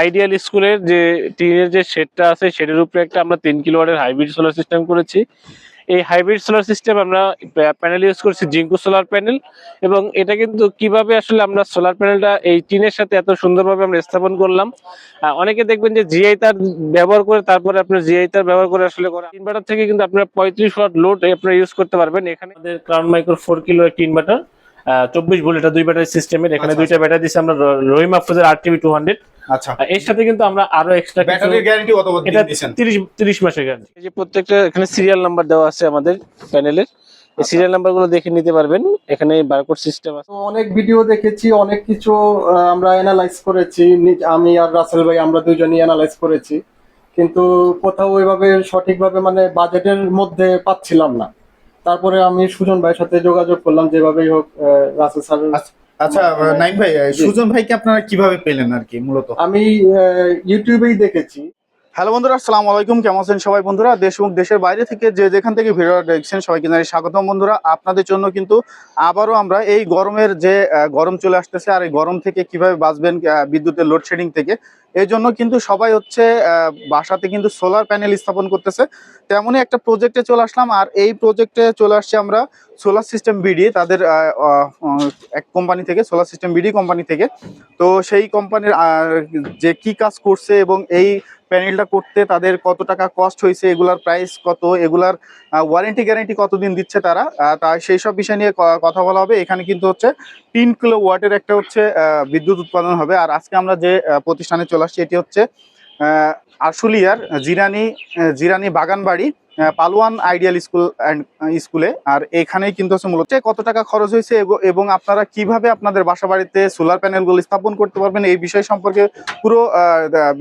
Ideal স্কুলের যে টিনের যে শেডটা আছে সেটার উপরে একটা আমরা তিন কিলোওয়াটের হাইব্রিড সোলার সিস্টেম করেছি। এই হাইব্রিড সোলার সিস্টেম আমরা প্যানেল ইউজ করছি জিঙ্কু সোলার প্যানেল এবং এটা কিন্তু কীভাবে আসলে আমরা সোলার প্যানেলটা এই টিনের সাথে এত সুন্দরভাবে আমরা স্থাপন করলাম অনেকে দেখবেন যে জিআই তার ব্যবহার করে তারপরে আপনার জিআই তার ব্যবহার করে আসলে করা। ইনভার্টার থেকে কিন্তু আপনার পঁয়ত্রিশ ওয়াট লোড আপনারা ইউজ করতে পারবেন। এখানে আমাদের ক্রাউন মাইক্রো ফোর কিলো একটি ইনভার্টার চব্বিশ ভোল্ট এটা দুই ব্যাটারি সিস্টেমের এখানে আচ্ছা, দুইটা ব্যাটারি দিচ্ছে আমরা রহিম আফরোজের আর টিভি টু হান্ড্রেড আচ্ছা। এর সাথে কিন্তু আমরা আরও এক্সট্রা ব্যাটারির গ্যারান্টি কত বছর এটা দিয়েছেন? তিরিশ তিরিশ মাসের গ্যারান্টি এই যে প্রত্যেকটা এখানে সিরিয়াল নাম্বার দেওয়া আছে আমাদের প্যানেলের এই সিরিয়াল নাম্বারগুলো দেখে নিতে পারবেন। এখানে বারকোড সিস্টেম আছে। অনেক ভিডিও দেখেছি অনেক কিছু আমরা অ্যানালাইজ করেছি। আমি আর রাসেল ভাই আমরা দুজনই অ্যানালাইজ করেছি। কিন্তু কোথাও ওইভাবে সঠিকভাবে মানে বাজেটের মধ্যে পাচ্ছিলাম না। তারপরে আমি সুজন ভাইয়ের সাথে যোগাযোগ করলাম যেভাবেই হোক আহ, রাসেল স্যার আচ্ছা নাইম ভাই সুজন ভাইকে আপনারা কীভাবে পেলেন আর কি মূলত? আমি আহ, ইউটিউবেই দেখেছি। হ্যালো বন্ধুরা আসসালামু আলাইকুম। কেমন আছেন সবাই বন্ধুরা? দেশ এবং দেশের বাইরে থেকে যে যেখান থেকে ভিডিওটা দেখছেন সবাইকে জানাই স্বাগতম বন্ধুরা। আপনাদের জন্য কিন্তু আবারও আমরা এই গরমের যে আহ, গরম চলে আসতেছে আর এই গরম থেকে কীভাবে বাঁচবেন বিদ্যুতের লোডশেডিং থেকে এই জন্য কিন্তু সবাই হচ্ছে বাসাতে কিন্তু সোলার প্যানেল স্থাপন করতেছে। তেমনই একটা প্রজেক্টে চলে আসলাম আর এই প্রজেক্টে চলে আসছি আমরা সোলার সিস্টেম বিডি তাদের এক কোম্পানি থেকে সোলার সিস্টেম বিডি কোম্পানি থেকে। তো সেই কোম্পানির যে কি কাজ করছে এবং এই প্যানেলটা করতে তাদের কত টাকা কস্ট হয়েছে এগুলার প্রাইস কত এগুলার ওয়ারেন্টি গ্যারান্টি কতদিন দিচ্ছে তারা আহ, তা সেই সব বিষয় নিয়ে কথা বলা হবে। এখানে কিন্তু হচ্ছে তিন কিলো ওয়াটের একটা হচ্ছে বিদ্যুৎ উৎপাদন হবে। আর আজকে আমরা যে প্রতিষ্ঠানে চলে আসছি, এটি হচ্ছে আশুলিয়ার জিরানি জিরানি বাগান বাগানবাড়ি। পালোয়ান আইডিয়াল স্কুল অ্যান্ড স্কুলে। আর এখানেই কিন্তু হচ্ছে মূলত কত টাকা খরচ হয়েছে এবং আপনারা কীভাবে আপনাদের বাসা বাড়িতে সোলার প্যানেলগুলো স্থাপন করতে পারবেন, এই বিষয় সম্পর্কে পুরো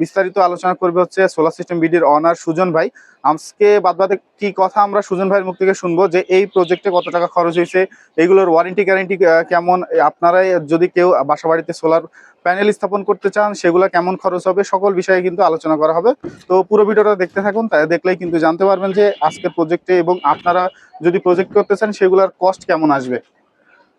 বিস্তারিত আলোচনা করবে হচ্ছে সোলার সিস্টেম বিডির অনার সুজন ভাই। আজকে বাদ বাদে কি কথা আমরা সুজন ভাইয়ের মুখ থেকে শুনব যে এই প্রজেক্টে কত টাকা খরচ হয়েছে, এগুলোর ওয়ারেন্টি গ্যারেন্টি কেমন? আপনারাই যদি কেউ বাসা বাড়িতে সোলার প্যানেল স্থাপন করতে চান সেগুলো কেমন খরচ হবে সকল বিষয়ে কিন্তু আলোচনা করা হবে। তো পুরো ভিডিওটা দেখতে থাকুন তাই দেখলেই কিন্তু জানতে পারবেন যে আজকের প্রজেক্টে এবং আপনারা যদি প্রজেক্ট করতে চান সেগুলোর কস্ট কেমন আসবে।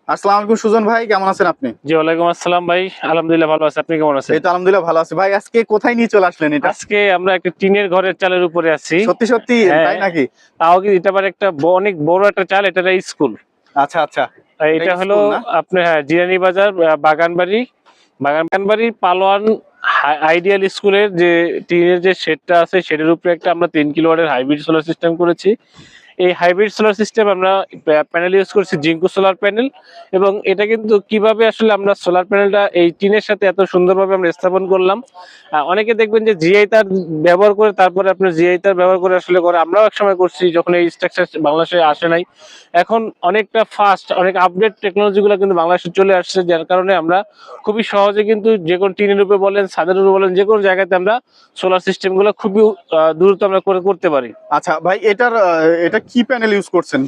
আসসালামু আলাইকুম সুজন ভাই কেমন আছেন আপনি? জি ওয়ালাইকুম আসসালাম ভাই। আলহামদুলিল্লাহ ভালো আছে আপনি কেমন আছেন? এই তো আলহামদুলিল্লাহ ভালো আছি। ভাই আজকে কোথায় নিয়ে চলে আসলেন এটা? আজকে আমরা একটা টিনের ঘরের চালের উপরে আছি। সত্যি সত্যি? হ্যাঁ। তাই নাকি? তাও কি এটা আবার একটা অনেক বড় একটা চাল এটা স্কুল। আচ্ছা আচ্ছা। এটা হলো আপনার হ্যাঁ জিরানি বাজার বাগানবাড়ি বাগানবাড়ি পালোয়ান আইডিয়াল স্কুলের যে টিনের যে শেডটা আছে সেটার উপরে একটা আমরা তিন কিলোওয়াটের হাইব্রিড সোলার সিস্টেম করেছি। এই হাইব্রিড সোলার সিস্টেম আমরা প্যানেল ইউজ করছি জিঙ্কু সোলার প্যানেল এবং এটা কিন্তু কীভাবে আসলে আমরা সোলার প্যানেলটা এই টিনের সাথে এত সুন্দরভাবে আমরা স্থাপন করলাম অনেকে দেখবেন যে জিআই তার ব্যবহার করে, তারপরে আপনার জিআই তার ব্যবহার করে আসলে করে। আমরাও একসময় করছি যখন এই স্ট্রাকচার বাংলাদেশে আসে নাই। এখন অনেকটা ফাস্ট অনেক আপডেট টেকনোলজি গুলো কিন্তু বাংলাদেশে চলে আসছে, যার কারণে আমরা খুবই সহজে কিন্তু যে কোনো টিনের উপরে বলেন, ছাদের উপরে বলেন, যে কোনো জায়গাতে আমরা সোলার সিস্টেমগুলো খুবই দ্রুত আমরা করে, করতে পারি। আচ্ছা ভাই, এটার এটা কি প্যানেল ইউজ করছেন?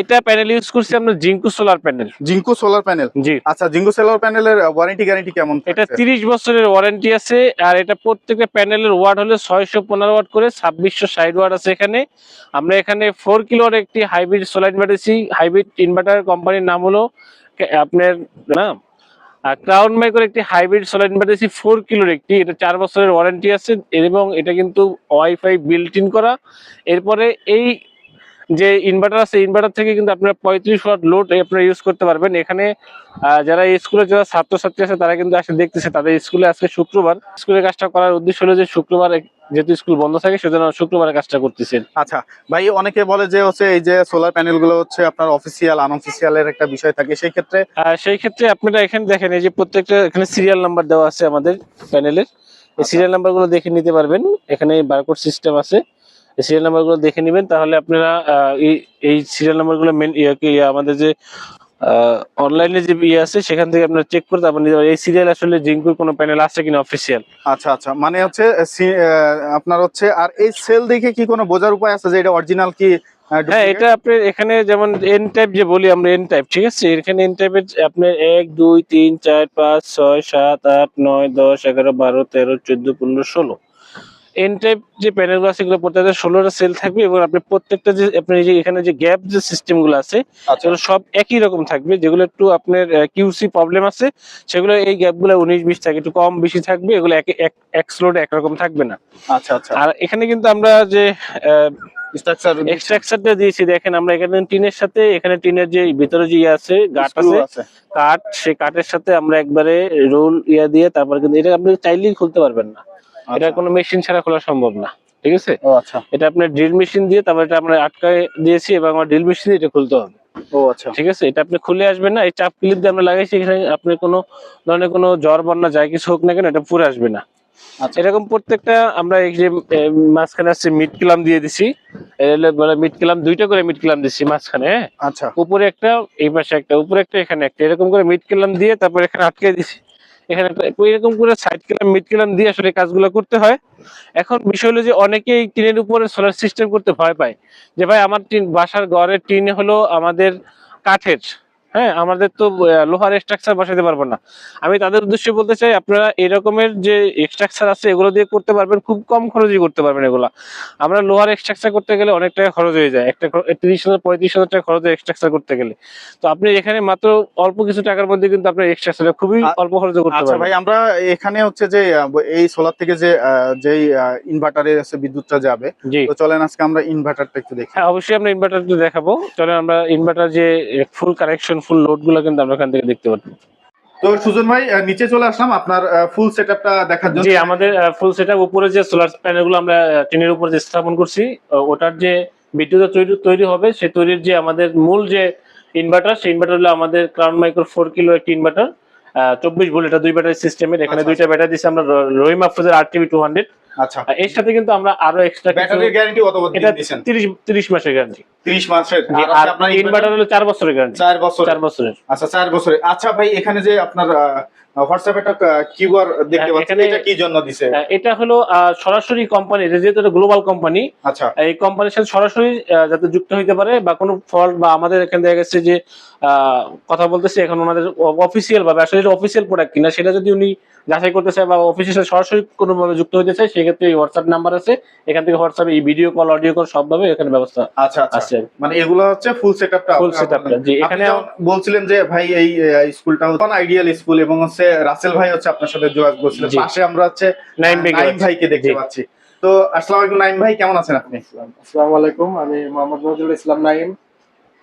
এটা প্যানেল ইউজ করছি আমরা Jinko solar panel Jinko solar panel জি। আচ্ছা জিঙ্কো সোলার প্যানেলের ওয়ারেন্টি গ্যারান্টি কেমন এটা থাকছে? তিরিশ বছরের ওয়ারেন্টি আছে আর এটা প্রত্যেকটা প্যানেলের ওয়াট হলে ছয়শো পনেরো ওয়াট করে ছাব্বিশশো ষাট ওয়াট আছে এখানে। আমরা এখানে ফোর কিলোর একটি hybrid solar inverter hybrid inverter কোম্পানির নাম হলো আপনার না ক্রাউন মাইক্রোর একটি হাইব্রিড সোলার ইনভার্টার ফোর কিলোর একটি। এটা চার বছরের ওয়ারেন্টি আছে এবং এটা কিন্তু ওয়াইফাই বিল্ট ইন করা। এরপরে এই যে ইনভার্টার আছে ইনভার্টার থেকে কিন্তু আপনারা পঁয়ত্রিশ ওয়াট লোড আপনারা ইউজ করতে পারবেন। এখানে যারা এই স্কুলে যারা ছাত্রছাত্রী আছে তারা কিন্তু আসলে দেখতেছে। তাদের স্কুলে আজকে শুক্রবার। স্কুলের কাজটা করার উদ্দেশ্য হলো যে শুক্রবার যেহেতু স্কুল বন্ধ থাকে সেজন্য শুক্রবারের কাজটা করতেছেন আচ্ছা ভাই অনেকে বলে যে হচ্ছে এই যে সোলার প্যানেলগুলো হচ্ছে আপনার অফিসিয়াল আনঅফিসিয়াল এর একটা বিষয় থাকে। সেই ক্ষেত্রে সেই ক্ষেত্রে আপনারা এখানে দেখেন এই যে প্রত্যেকটা এখানে সিরিয়াল নাম্বার দেওয়া আছে আমাদের প্যানেলের এই সিরিয়াল নাম্বারগুলো দেখে নিতে পারবেন। এখানে বারকোড সিস্টেম আছে। সিরিয়াল নাম্বারগুলো দেখে নেবেন তাহলে আপনারা এই এই সিরিয়াল নাম্বারগুলো মেন আমাদের যে অনলাইনে যে ইয়ে আছে সেখান থেকে আপনারা চেক করে তারপর নিতে এই সিরিয়াল আসলে জিঙ্কুর কোনো প্যানেল আছে কিনা অফিসিয়াল আচ্ছা আচ্ছা মানে হচ্ছে আপনার হচ্ছে আর এই সেল দেখে কি কোনো বোঝার উপায় আছে যে এটা অরিজিনাল কি হ্যাঁ এটা আপনার এখানে যেমন এন টাইপ যে বলি আমরা এন টাইপ ঠিক আছে? এখানে এন টাইপের আপনার এক দুই তিন চার পাঁচ ছয় সাত আট নয় দশ এগারো বারো তেরো চোদ্দ পনেরো ষোলো। এন টাইপ যে প্যানেলগুলো আছে এগুলো প্রত্যেকটা ষোলোটা সেল থাকবে এবং আপনি প্রত্যেকটা যে আপনার যে এখানে যে গ্যাপ যে সিস্টেমগুলো আছে আচ্ছা। সেগুলো সব একই রকম থাকবে। যেগুলো একটু আপনার কিউসি প্রবলেম আছে সেগুলো এই গ্যাপগুলো উনিশ বিশ থাকে একটু কম বেশি থাকবে এগুলো এক এক এক স্লোড একরকম থাকবে না। আচ্ছা আচ্ছা। আর এখানে কিন্তু আমরা যে স্ট্রাকচার এক্সট্রাকচারটা দিয়েছি দেখেন আমরা এখানে টিনের সাথে এখানে টিনের যে ভিতরে যে ইয়ে আছে গাট আছে আছে। কাঠ সেই কাঠের সাথে আমরা একবারে রোল ইয়া দিয়ে তারপর কিন্তু এটা আপনি চাইলেই খুলতে পারবেন না। এটা আচ্ছা। কোনো মেশিন ছাড়া খোলা সম্ভব না ঠিক আছে? ও আচ্ছা। এটা আপনার ড্রিল মেশিন দিয়ে তারপর এটা আমরা আটকায় দিয়েছি এবং আমার ড্রিল মেশিন দিয়ে এটা খুলতে হবে। ও আচ্ছা। ঠিক আছে? এটা আপনি খুলে আসবেন না এই চাপ ক্লিপ দিয়ে আমরা লাগাইছি এখানে আপনার কোনো ধরনের কোনো জ্বর বন্যা যায় কিছু হোক না কেন এটা পুরো আসবে না। আচ্ছা। এরকম প্রত্যেকটা আমরা এই যে মাঝখানে আসছে মিড কিলাম দিয়ে দিছি। মিড কিলাম দুইটা করে মিড কিলাম দিচ্ছি মাঝখানে হ্যাঁ? আচ্ছা। উপরে একটা এই পাশে একটা উপরে একটা এখানে একটা এরকম করে মিড কিলাম দিয়ে তারপর এখানে আটকে দিছি। এখানে এরকম করে সাইড কিলাম মিড কেলাম দিয়ে আসলে কাজগুলো করতে হয়। এখন বিষয় হলো যে অনেকেই টিনের উপরে সোলার সিস্টেম করতে ভয় পায়। যে ভাই, আমার টিন, বাসার ঘরের টিন হলো আমাদের কাঠের। হ্যাঁ আমাদের তো লোহার স্ট্রাকচার বসাতে পারব না। আমি তাদের উদ্দেশ্যে বলতে চাই আপনারা এই রকমের যে স্ট্রাকচার আছে এগুলো দিয়ে করতে পারবেন খুব কম খরচে করতে পারবেন এগুলা। আমরা লোহার স্ট্রাকচার করতে গেলে অনেক টাকা খরচ হয়ে যায়। একটা তিরিশ হাজার পঁয়ত্রিশ হাজার টাকা খরচে স্ট্রাকচার করতে গেলে। তো আপনি এখানে মাত্র অল্প কিছু টাকার মধ্যে কিন্তু আপনার স্ট্রাকচার খুবই অল্প খরচে করতে আচ্ছা ভাই আমরা এখানে হচ্ছে যে এই সোলার থেকে যে যেই ইনভার্টারে আছে বিদ্যুৎটা যাবে তো চলেন আজকে আমরা ইনভার্টারটা একটু দেখি। হ্যাঁ অবশ্যই আমরা ইনভার্টার দেখাবো। চলেন আমরা ইনভার্টার যে ফুল কানেকশন ফুল লোডগুলো কিন্তু আমরা এখান থেকে দেখতে পাচ্ছি তো সুজন ভাই নিচে চলে আসলাম। আপনার ফুল সেটআপটা দেখার জন্য। জি আমাদের ফুল সেটআপ উপরে যে সোলার প্যানেলগুলো আমরা টিনের উপরে যে স্থাপন করছি ওটার যে বিদ্যুৎ তৈরি তৈরি হবে সে তৈরির যে আমাদের মূল যে ইনভার্টার সেই ইনভার্টার হলো আমাদের ক্রাউন মাইক্রো ফোর কিলো একটি ইনভার্টার চব্বিশ ভোল্ট এটা দুই ব্যাটারি সিস্টেমের এখানে আচ্ছা, দুইটা ব্যাটারি দিচ্ছি আমরা রহিম আফরোজের আর টিভি টু হান্ড্রেড আচ্ছা। এর সাথে কিন্তু আমরা আরও এক্সট্রা ব্যাটারির গ্যারান্টি কত বছর এটা দিচ্ছেন তিরিশ তিরিশ মাসের গ্যারান্টি 30 মাসের? আর আপনার ইনভার্টার হলো চার বছরের গ্যারান্টি 4 বছর চার বছরের। আচ্ছা 4 বছরে আচ্ছা ভাই এখানে যে আপনার হোয়াটসঅ্যাপ একটা কিউআর দেখতে হ্যাঁ, পাচ্ছেন এটা কি জন্য দিছে? আহ, এটা হলো সরাসরি কোম্পানি যেহেতু এটা গ্লোবাল কোম্পানি আচ্ছা। এই কোম্পানির সাথে সরাসরি যাতে যুক্ত হইতে পারে বা কোনো ফল্ট বা আমাদের এখানে দেখা গেছে যে কথা বলতেছে এখন ওনাদের অফিসিয়াল ভাবে আসলে অফিসিয়াল প্রোডাক্ট কিনা সেটা যদি উনি যাচাই করতে চায় বা অফিসের সাথে সরাসরি কোনোভাবে যুক্ত হতে চায় সেক্ষেত্রে এই হোয়াটসঅ্যাপ নাম্বার আছে। এখান থেকে হোয়াটসঅ্যাপে এই ভিডিও কল অডিও কল সবভাবে এখানে ব্যবস্থা আচ্ছা আচ্ছা। আছে। মানে এগুলো হচ্ছে ফুল সেটআপটা Full setup-টা, জি, এখানে বলছিলেন যে ভাই এই স্কুলটা হচ্ছে আইডিয়াল স্কুল এবং হচ্ছে রাসেল ভাই হচ্ছে আপনার সাথে যোগাযোগ করছিলেন। পাশে আমরা হচ্ছে নাইম ভাইকে দেখতে পাচ্ছি। তো আসসালামু আলাইকুম নাইম ভাই কেমন আছেন আপনি? আসসালামু আলাইকুম আমি মোহাম্মদ নজরুল ইসলাম নাইম।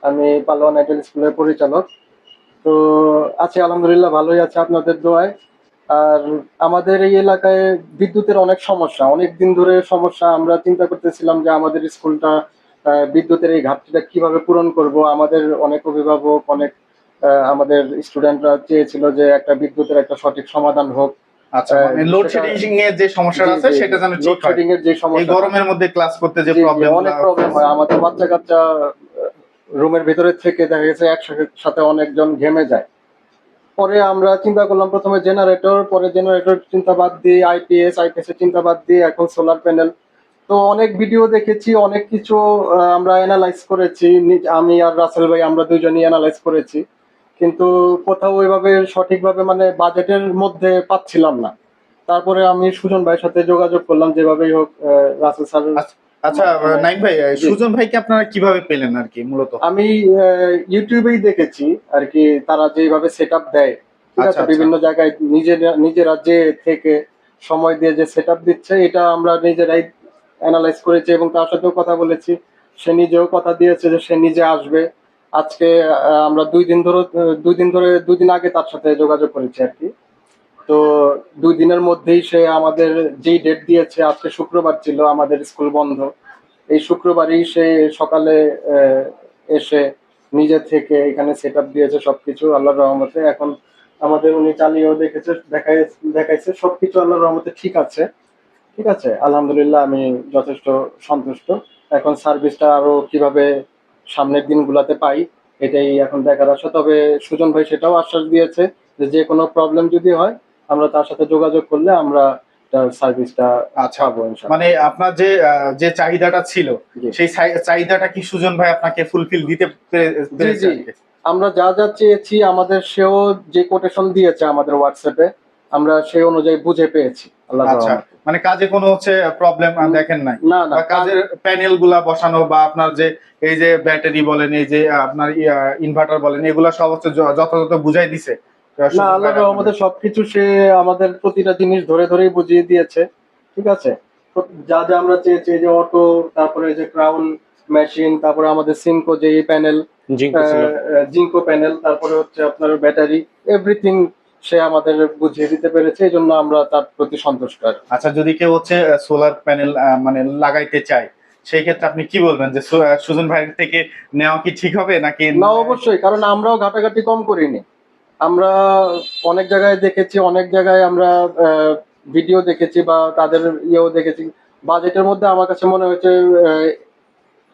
আমি পালোয়ান আইটেল স্কুলের পরিচালক। তো আছি আলহামদুলিল্লাহ ভালোই আছে আপনাদের দোয়ায়। আর আমাদের এই এলাকায় বিদ্যুতের অনেক সমস্যা। অনেক দিন ধরে সমস্যা। আমরা চিন্তা করতেছিলাম যে আমাদের স্কুলটা বিদ্যুতের এই ঘাটতিটা কীভাবে পূরণ করব। আমাদের অনেক অভিভাবক অনেক আমাদের স্টুডেন্টরা চেয়েছিল যে একটা বিদ্যুতের একটা সঠিক সমাধান হোক। আচ্ছা মানে এর যে সমস্যাটা আছে সেটা যেন ঠিক লোডশেডিং এর যে সমস্যা গরমের মধ্যে ক্লাস করতে যে প্রবলেম অনেক প্রবলেম হয়। আমাদের বাচ্চা কাচ্চা রুমের ভিতরে থেকে দেখা গেছে একসাথে অনেকজন ঘেমে যায়। পরে আমরা চিন্তা করলাম প্রথমে জেনারেটর পরে জেনারেটর চিন্তা বাদ দিয়ে আইপিএস আইপিএস এর চিন্তা বাদ দিয়ে এখন সোলার প্যানেল তো অনেক ভিডিও দেখেছি, অনেক কিছু আমরা অ্যানালাইজ করেছি। আমি আর রাসেল ভাই, আমরা দুজনই অ্যানালাইজ করেছি। কিন্তু কোথাও ওইভাবে সঠিকভাবে মানে বাজেটের মধ্যে পাচ্ছিলাম না। তারপরে আমি সুজন ভাইয়ের সাথে যোগাযোগ করলাম, যেভাবেই হোক রাসেল স্যার আচ্ছা নাইম ভাই। সুজন ভাইকে আপনারা কীভাবে পেলেন আর কি মূলত? আমি ইউটিউবেই দেখেছি আর কি তারা যেভাবে সেট আপ দেয় ঠিক আচ্ছা, আছে? আচ্ছা। বিভিন্ন জায়গায় নিজেরা নিজেরা যে থেকে সময় দিয়ে যে সেট দিচ্ছে এটা আমরা নিজেরাই অ্যানালাইজ করেছি এবং তার সাথেও কথা বলেছি। সে নিজেও কথা দিয়েছে যে সে নিজে আসবে। আজকে আমরা দুই দিন ধরে দুই দিন ধরে দুই দিন আগে তার সাথে যোগাযোগ করেছি আর কি। তো দুই দিনের মধ্যেই সে আমাদের যেই ডেট দিয়েছে, আজকে শুক্রবার ছিল আমাদের স্কুল বন্ধ। এই শুক্রবারই সে সকালে এসে নিজে থেকে এখানে সেট আপ দিয়েছে সবকিছু, আল্লাহর রহমতে। এখন আমাদের উনি চালিয়েও দেখেছে, দেখাই, দেখাইছে, সবকিছু আল্লাহর রহমতে ঠিক আছে। ঠিক আছে? আলহামদুলিল্লাহ আমি যথেষ্ট সন্তুষ্ট। এখন সার্ভিসটা আরও কীভাবে সামনের দিনগুলোতে পাই, এটাই এখন দেখার আশা তবে সুজন ভাই সেটাও আশ্বাস দিয়েছে যে যে কোনো প্রবলেম যদি হয় আমরা তার সাথে যোগাযোগ করলে আমরা সার্ভিসটা আচ্ছা। মানে আপনার যে যে চাহিদাটা ছিল সেই চাহিদাটা কি সুজন ভাই আপনাকে ফুলফিল দিতে? আমরা যা যা চেয়েছি আমাদের সেও যে কোটেশন দিয়েছে আমাদের হোয়াটসঅ্যাপে আমরা সেই অনুযায়ী বুঝে পেয়েছি। আচ্ছা। মানে কাজে কোনো হচ্ছে প্রবলেম দেখেন নাই? না না কাজের প্যানেলগুলা বসানো বা আপনার যে এই যে ব্যাটারি বলেন এই যে আপনার ইনভার্টার বলেন এগুলা সব হচ্ছে যথাযথ বুঝাই দিছে। না আল্লাহ আমাদের সবকিছু সে আমাদের প্রতিটা জিনিস ধরে ধরেই বুঝিয়ে দিয়েছে ঠিক আছে? যা যা আমরা চেয়েছি যে অটো তারপরে যে ক্রাউন মেশিন তারপরে আমাদের সিনকো যে প্যানেল জিঙ্কো প্যানেল তারপরে হচ্ছে আপনার ব্যাটারি এভরিথিং সে আমাদের বুঝিয়ে দিতে পেরেছে এই জন্য আমরা তার প্রতি সন্তুষ্ট আচ্ছা যদি কেউ হচ্ছে সোলার প্যানেল মানে লাগাইতে চায় সেই ক্ষেত্রে আপনি কি বলবেন? যে সুজন ভাইয়ের থেকে নেওয়া কি ঠিক হবে নাকি না অবশ্যই কারণ আমরাও ঘাটাঘাটি কম করিনি। আমরা অনেক জায়গায় দেখেছি অনেক জায়গায় আমরা ভিডিও দেখেছি বা তাদের ইয়েও দেখেছি। বাজেটের মধ্যে আমার কাছে মনে হয়েছে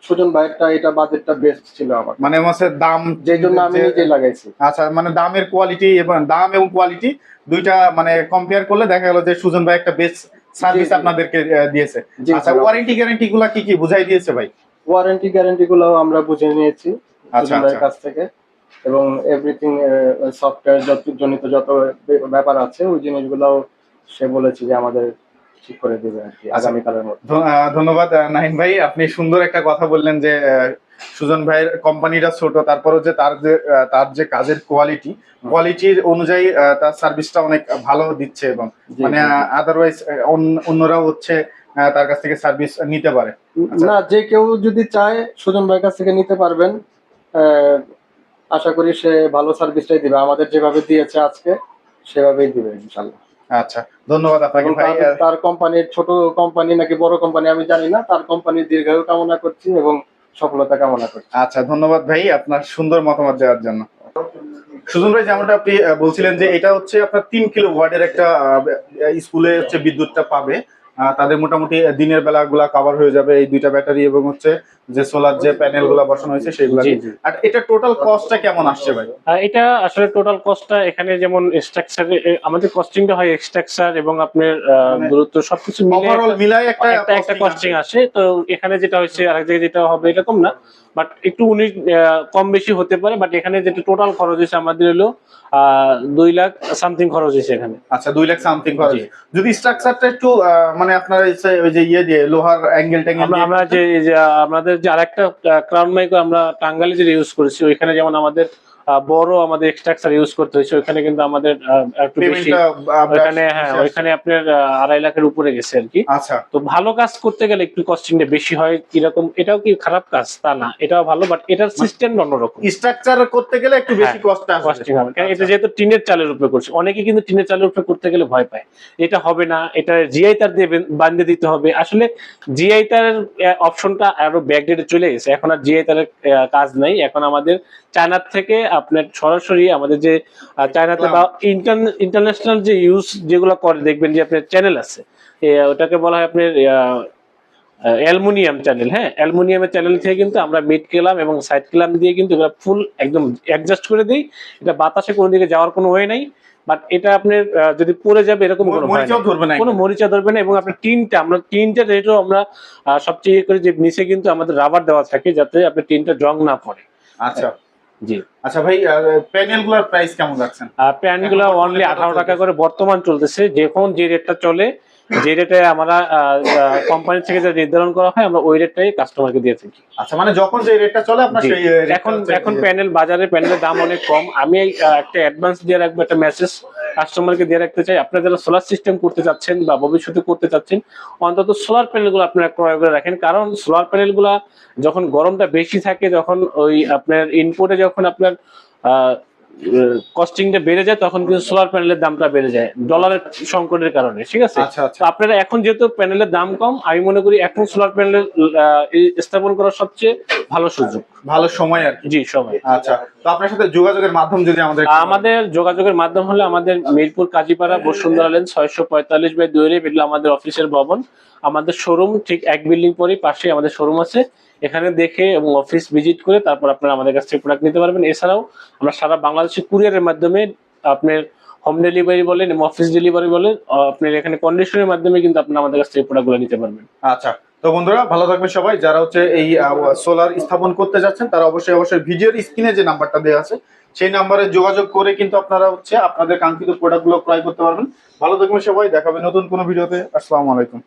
সুজন ভাইয়েরটা এটা বাজেটটা বেস্ট ছিল আমার। মানে হচ্ছে দাম যে জন্য আমি নিজে লাগাইছি। আচ্ছা মানে দামের কোয়ালিটি এবং দাম এবং কোয়ালিটি দুইটা মানে কম্পেয়ার করলে দেখা গেল যে সুজন ভাই একটা বেস্ট সার্ভিস। আপনাদেরকে দিয়েছে। আচ্ছা ওয়ারেন্টি গ্যারান্টি গুলা কি কি বুঝাই দিয়েছে ভাই? ওয়ারেন্টি গ্যারান্টি গুলো আমরা বুঝে নিয়েছি আচ্ছা, সুজন ভাইয়ের আচ্ছা। কাছ থেকে। এবং এভরিথিং সফটওয়্যার যত জনিত যত ব্যাপার আছে ওই জিনিসগুলো সে বলেছে যে আমাদের ঠিক করে দেবে আর কি আচ্ছা। আগামীকালের মধ্যে ধন্যবাদ নাহিন ভাই আপনি সুন্দর একটা কথা বললেন যে সুজন ভাইয়ের কোম্পানিটা ছোট তারপরও যে তার যে তার যে কাজের কোয়ালিটি কোয়ালিটির অনুযায়ী তার সার্ভিসটা অনেক ভালো দিচ্ছে এবং মানে। আদারওয়াইজ অন্যরাও হচ্ছে তার কাছ থেকে সার্ভিস নিতে পারে। না যে কেউ যদি চায় সুজন ভাইয়ের কাছ থেকে নিতে পারবেন আহ, আশা করি সে ভালো সার্ভিসটাই দিবে। আমাদের যেভাবে দিয়েছে আজকে সেভাবেই দিবে ইনশাল্লাহ। আচ্ছা ধন্যবাদ আপনাকে ভাই। তার- কোম্পানির ছোট কোম্পানি নাকি বড় কোম্পানি আমি জানি না। তার কোম্পানির দীর্ঘায়ু কামনা করছি এবং সফলতা কামনা করছি। আচ্ছা ধন্যবাদ ভাই আপনার সুন্দর মতামত দেওয়ার জন্য। সুজন ভাই যেমনটা আপনি বলছিলেন যে এটা হচ্ছে আপনার তিন কিলো ওয়ার্ডের একটা স্কুলে হচ্ছে বিদ্যুৎটা পাবে। তাদের মোটামুটি দিনের বেলা গুলা কভার হয়ে যাবে এই দুইটা ব্যাটারি এবং হচ্ছে যে সোলার যে প্যানেলগুলা বসানো হয়েছে সেগুলো। আর এটা টোটাল কস্টটা কেমন আসছে ভাই এটা আসলে টোটাল কস্টটা এখানে যেমন স্ট্রাকচার আমাদের কস্টিংটা হয় স্ট্রাকচার এবং আপনার মানে দূরত্ব সবকিছু মিলে ওভারঅল মিলাই একটা একটা কস্টিং আসে। তো এখানে যেটা হচ্ছে আরেক জায়গায় যেটা হবে এরকম না বাট একটু উনি কম বেশি হতে পারে বাট এখানে যেটা টোটাল খরচ হয়েছে আমাদের হলো দুই লাখ সামথিং খরচ হয়েছে এখানে। আচ্ছা দুই লাখ সামথিং খরচ। যদি স্ট্রাকচারটা একটু মানে আপনার ওই যে ইয়ে দিয়ে লোহার অ্যাঙ্গেল ট্যাঙ্গেল আমরা যে আমাদের যে আরেকটা ক্রাউন মাইক আমরা টাঙ্গালে যে ইউজ করেছি। ওইখানে যেমন আমাদের বড় আমাদের স্ট্রাকচার ইউজ করতে হয়েছে। ওইখানে কিন্তু আমাদের একটু বেশি ওইখানে হ্যাঁ ওইখানে আপনার আড়াই লাখের উপরে গেছে আর কি। আচ্ছা। তো ভালো কাজ করতে গেলে একটু কস্টিংটা বেশি হয় কীরকম এটাও কি খারাপ কাজ? তা না এটাও ভালো বাট এটার সিস্টেম অন্যরকম। স্ট্রাকচার করতে গেলে একটু বেশি হ্যাঁ, কষ্ট কস্টিং হবে। কারণ এটা যেহেতু টিনের চালের উপরে করছে অনেকে কিন্তু টিনের চালের উপরে করতে গেলে ভয় পায়। এটা হবে না এটা জিআই তার দিয়ে বেন- বান্ধে দিতে হবে। আসলে জিআই তার অপশনটা আরও ব্যাকডেটে চলে গেছে। এখন আর জিআই তার কাজ নাই। এখন আমাদের চায়নার থেকে আপনার সরাসরি আমাদের যে চায়নাতে বা ইন্টারন্যাশনাল যে ইউজ যেগুলো করে দেখবেন যে আপনার চ্যানেল আছে। ওটাকে বলা হয় আপনার অ্যালুমিনিয়াম চ্যানেল হ্যাঁ? অ্যালুমিনিয়ামের চ্যানেল থেকে কিন্তু আমরা মিড কেলাম এবং সাইড কেলাম দিয়ে কিন্তু এগুলো ফুল একদম অ্যাডজাস্ট করে দিই। এটা বাতাসে কোনো দিকে যাওয়ার কোনো ওয়ে নাই বাট এটা আপনার যদি পড়ে যাবে এরকম কোনো ধরবে না কোনো মরিচা ধরবে না এবং আপনার টিনটা আমরা টিনটা রেটও আমরা সবচেয়ে ইয়ে করি যে নিচে কিন্তু আমাদের রাবার দেওয়া থাকে যাতে আপনার টিনটা জং না পড়ে। আচ্ছা। জি। আচ্ছা ভাই প্যানেলগুলার প্রাইস কেমন রাখছেন আরগুলা গুলো অনলি আঠারো টাকা করে বর্তমান চলতেছে। যখন যে রেটটা চলে যে রেটে আমরা কোম্পানি থেকে যে নির্ধারণ করা হয় আমরা ওই রেটটাই কাস্টমারকে দিয়ে থাকি। আচ্ছা মানে যখন যে রেটটা চলে আপনার সেই এখন এখন। প্যানেল বাজারে প্যানেলের দাম অনেক কম। আমি একটা অ্যাডভান্স দিয়ে রাখব একটা মেসেজ কাস্টমারকে দিয়ে রাখতে চাই। আপনারা যারা সোলার সিস্টেম করতে চাচ্ছেন বা ভবিষ্যতে করতে চাচ্ছেন অন্তত সোলার প্যানেলগুলো আপনারা ক্রয় করে রাখেন। কারণ সোলার প্যানেলগুলো যখন গরমটা বেশি থাকে যখন ওই আপনার ইনপুটে যখন আপনার কস্টিংটা বেড়ে যায় তখন কিন্তু সোলার প্যানেলের দামটা বেড়ে যায় ডলারের সংকটের কারণে ঠিক আছে? আচ্ছা আচ্ছা। আপনারা এখন যেহেতু প্যানেলের দাম কম আমি মনে করি এখন সোলার প্যানেল স্থাপন করার সবচেয়ে ভালো সুযোগ। ভালো সময় আর কি। জি সময়। আচ্ছা তো আপনার সাথে যোগাযোগের মাধ্যম যদি আমাদের আমাদের যোগাযোগের মাধ্যম হলো আমাদের মিরপুর কাজীপাড়া বসুন্ধরা লেন ছয়শো পঁয়তাল্লিশ বাই দুই রেপ আমাদের অফিসের ভবন। আমাদের শোরুম ঠিক এক বিল্ডিং পরেই পাশে আমাদের শোরুম আছে। এখানে দেখে এবং অফিস ভিজিট করে তারপর আপনারা আমাদের কাছ থেকে প্রোডাক্ট নিতে পারবেন। এছাড়াও আমরা সারা বাংলাদেশে কুরিয়ারের মাধ্যমে আপনার হোম ডেলিভারি বলেন এবং অফিস ডেলিভারি বলেন আপনার এখানে কন্ডিশনের মাধ্যমে কিন্তু আপনারা আমাদের কাছ থেকে প্রোডাক্টগুলো নিতে পারবেন। আচ্ছা তো বন্ধুরা, ভালো থাকবেন সবাই। যারা হচ্ছে এই সোলার স্থাপন করতে যাচ্ছেন, তারা অবশ্যই অবশ্যই ভিডিওর স্ক্রিনে যে নাম্বারটা দেওয়া আছে, সেই নাম্বারে যোগাযোগ করে কিন্তু আপনারা হচ্ছে আপনাদের কাঙ্ক্ষিত প্রোডাক্টগুলো ক্রয় করতে পারবেন। ভালো থাকবেন সবাই, দেখাবে নতুন কোনো ভিডিওতে। আসসালামু আলাইকুম।